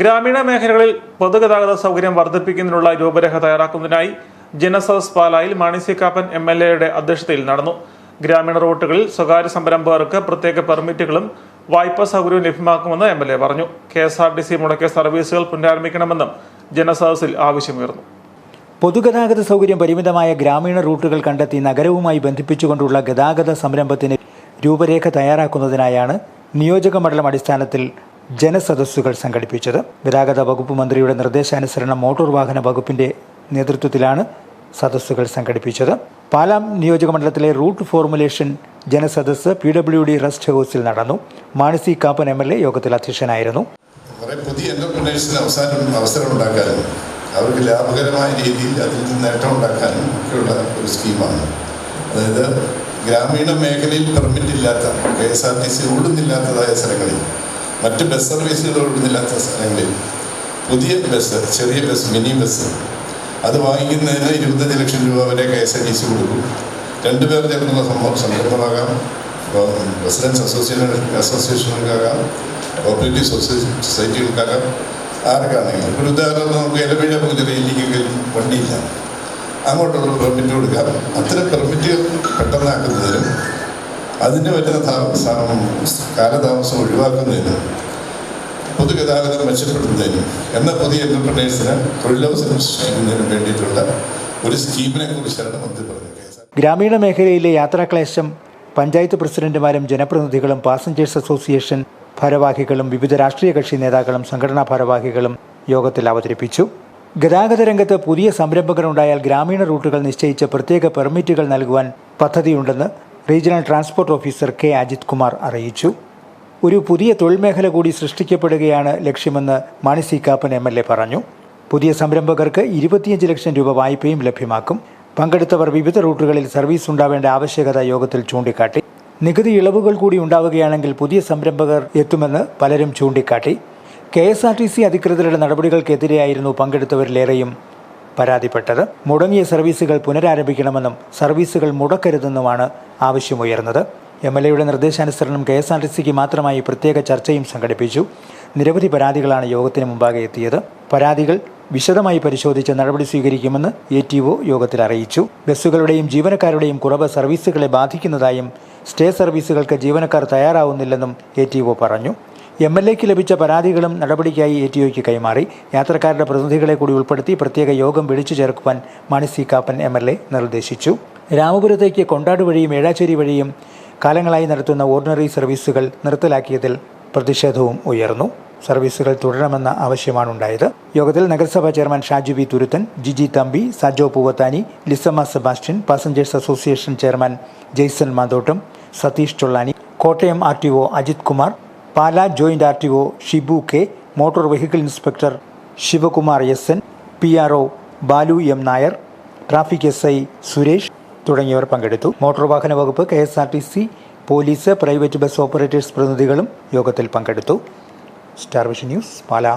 ഗ്രാമീണ മേഖലകളിൽ പൊതുഗതാഗത സൗകര്യം വർദ്ധിപ്പിക്കുന്നതിനുള്ള രൂപരേഖ തയ്യാറാക്കുന്നതിനായി ജനസദസ് പാലായിൽ മാണി കാപ്പൻ എം എൽ എയുടെ അധ്യക്ഷതയിൽ നടന്നു. ഗ്രാമീണ റൂട്ടുകളിൽ സ്വകാര്യ സംരംഭകർക്ക് പ്രത്യേക പെർമിറ്റുകളും വായ്പാ സൗകര്യവും ലഭ്യമാക്കുമെന്ന് എം എൽ എ പറഞ്ഞു. K S R T C മുടക്കിയ സർവീസുകൾ പുനരാരംഭിക്കണമെന്നും ജനസദസ്സിൽ ആവശ്യമുയർന്നു. പൊതുഗതാഗത സൗകര്യം പരിമിതമായ ഗ്രാമീണ റൂട്ടുകൾ കണ്ടെത്തി നഗരവുമായി ബന്ധിപ്പിച്ചുകൊണ്ടുള്ള ഗതാഗത സംരംഭത്തിന് രൂപരേഖ തയ്യാറാക്കുന്നതിനായാണ് നിയോജക മണ്ഡലം അടിസ്ഥാനത്തിൽ ജനസദസ്സുകൾ സംഘടിപ്പിച്ചത്. ഗതാഗത വകുപ്പ് മന്ത്രിയുടെ നിർദ്ദേശാനുസരണം മോട്ടോർ വാഹന വകുപ്പിന്റെ നേതൃത്വത്തിലാണ് സദസ്സുകൾ സംഘടിപ്പിച്ചത്. പാലാം നിയോജക മണ്ഡലത്തിലെ റൂട്ട് ഫോർമുലേഷൻ ജനസദസ് പി ഡബ്ല്യു ഡി റെസ്റ്റ് ഹൗസിൽ നടന്നു. Mani C Kappan M L A യോഗത്തിൽ അധ്യക്ഷനായിരുന്നു. പുതിയ അവർക്ക് ലാഭകരമായ രീതിയിൽ അതിൽ നിന്ന് നേട്ടം ഉണ്ടാക്കാനും ഒക്കെയുള്ള ഒരു സ്കീമാണ്. അതായത് ഗ്രാമീണ മേഖലയിൽ പെർമിറ്റ് ഇല്ലാത്ത K S R T C ഓടുന്നില്ലാത്തതായ സ്ഥലങ്ങളിൽ മറ്റ് ബസ് സർവീസുകൾ ഓടുന്നില്ലാത്ത സ്ഥലങ്ങളിൽ പുതിയ ബസ് ചെറിയ ബസ് മിനി ബസ് അത് വാങ്ങിക്കുന്നതിന് ഇരുപത്തഞ്ച് ലക്ഷം രൂപ വരെ K S R T C കൊടുക്കും. രണ്ടുപേർ ചേർന്നുള്ള സംഭവം സംരംഭമാകാം റെസിഡൻസ് അസോസിയേഷൻ അസോസിയേഷനുകൾക്കാകാം കോപ്പറേറ്റീവ് സൊസൈറ്റികൾക്കാകാം ആർക്കാണെങ്കിലും ഒരു ഉദാഹരണം നമുക്ക് ഇലവിഴ പൂജയിലേക്കെങ്കിൽ വണ്ടിയില്ല. അങ്ങോട്ടുള്ള പെർമിറ്റ് കൊടുക്കാം. അത്തരം പെർമിറ്റ് പെട്ടെന്നാക്കുന്നതിനും താ- സ- കാലതാമസം ഒഴിവാക്കുന്നതിന് പൊതുഗതാഗതം മെച്ചപ്പെടുത്തുന്നതിന് എന്ന പുതിയ എന്റർപ്രണേഴ്സിന് തൊഴിലവസരം സൃഷ്ടിക്കുന്നതിനും വേണ്ടിയിട്ടുള്ള ഒരു സ്കീമിനെ കുറിച്ചാണ് മന്ത്രി പറഞ്ഞത്. ഗ്രാമീണ മേഖലയിലെ യാത്രാക്ലേശം പഞ്ചായത്ത് പ്രസിഡന്റുമാരും ജനപ്രതിനിധികളും പാസഞ്ചേഴ്സ് അസോസിയേഷൻ ഭാരവാഹികളും വിവിധ രാഷ്ട്രീയ കക്ഷി നേതാക്കളും സംഘടനാ ഭാരവാഹികളും യോഗത്തിൽ അവതരിപ്പിച്ചു. ഗതാഗത രംഗത്ത് പുതിയ സംരംഭകരുണ്ടായാൽ ഗ്രാമീണ റൂട്ടുകൾ നിശ്ചയിച്ച് പ്രത്യേക പെർമിറ്റുകൾ നൽകുവാൻ പദ്ധതിയുണ്ടെന്ന് regional transport officer K. Ajith Kumar അറിയിച്ചു. ഒരു പുതിയ തൊഴിൽ മേഖല കൂടി സൃഷ്ടിക്കപ്പെടുകയാണ് ലക്ഷ്യമെന്ന് Mani C. Kappan M. L. A. പറഞ്ഞു. പുതിയ സംരംഭകർക്ക് ഇരുപത്തിയഞ്ച് ലക്ഷം രൂപ വായ്പയും ലഭ്യമാക്കും. പങ്കെടുത്തവർ വിവിധ റൂട്ടുകളിൽ സർവീസ് ഉണ്ടാവേണ്ട ആവശ്യകത യോഗത്തിൽ ചൂണ്ടിക്കാട്ടി. നികുതി ഇളവുകൾ കൂടി ഉണ്ടാവുകയാണെങ്കിൽ പുതിയ സംരംഭകർ എത്തുമെന്ന് പലരും ചൂണ്ടിക്കാട്ടി. K. S. R. T. C. അധികൃതരുടെ നടപടികൾക്കെതിരെയായിരുന്നു പങ്കെടുത്തവരിലേറെയും പരാതിപ്പെട്ടത്. മുടങ്ങിയ സർവീസുകൾ പുനരാരംഭിക്കണമെന്നും സർവീസുകൾ മുടക്കരുതെന്നുമാണ് ആവശ്യമുയർന്നത്. എം എൽ എയുടെ നിർദ്ദേശാനുസരണം കെ എസ് ആർ ടി സിക്ക് മാത്രമായി പ്രത്യേക ചർച്ചയും സംഘടിപ്പിച്ചു. നിരവധി പരാതികളാണ് യോഗത്തിന് മുമ്പാകെ എത്തിയത്. പരാതികൾ വിശദമായി പരിശോധിച്ച് നടപടി സ്വീകരിക്കുമെന്ന് എ ടി ഒ യോഗത്തിൽ അറിയിച്ചു. ബസ്സുകളുടെയും ജീവനക്കാരുടെയും കുറവ് സർവീസുകളെ ബാധിക്കുന്നതായും സ്റ്റേ സർവീസുകൾക്ക് ജീവനക്കാർ തയ്യാറാവുന്നില്ലെന്നും എ ടി ഒ പറഞ്ഞു. എം എൽ എക്ക് ലഭിച്ച പരാതികളും നടപടിക്കായി എ ടി ഒയ്ക്ക് കൈമാറി. യാത്രക്കാരുടെ പ്രതിനിധികളെ കൂടി ഉൾപ്പെടുത്തി പ്രത്യേക യോഗം വിളിച്ചു ചേർക്കുവാൻ Mani C Kappan M L A നിർദ്ദേശിച്ചു. രാമപുരത്തേക്ക് കൊണ്ടാട് വഴിയും ഏഴാച്ചേരി വഴിയും കാലങ്ങളായി നടത്തുന്ന ഓർഡിനറി സർവീസുകൾ നിർത്തലാക്കിയതിൽ പ്രതിഷേധവും ഉയർന്നു. സർവീസുകൾ തുടരണമെന്ന ആവശ്യമാണുണ്ടായത്. യോഗത്തിൽ നഗരസഭാ chairman Shaju B Thuruthan Jiji Thampi Sajo Poovathani Lissamma Sebastian passengers association chairman Jaison Mathottam Satheesh Chollani Kottayam R T O Ajith Kumar Pala joint R T O Shibu K motor vehicle inspector Sivakumar S N P R O Balu M Nair traffic S I Suresh തുടങ്ങിയവർ പങ്കെടുത്തു. Motor വാഹന വകുപ്പ് K S R T C police private bus operators പ്രതിനിധികളും യോഗത്തിൽ പങ്കെടുത്തു. Star Vision News Pala.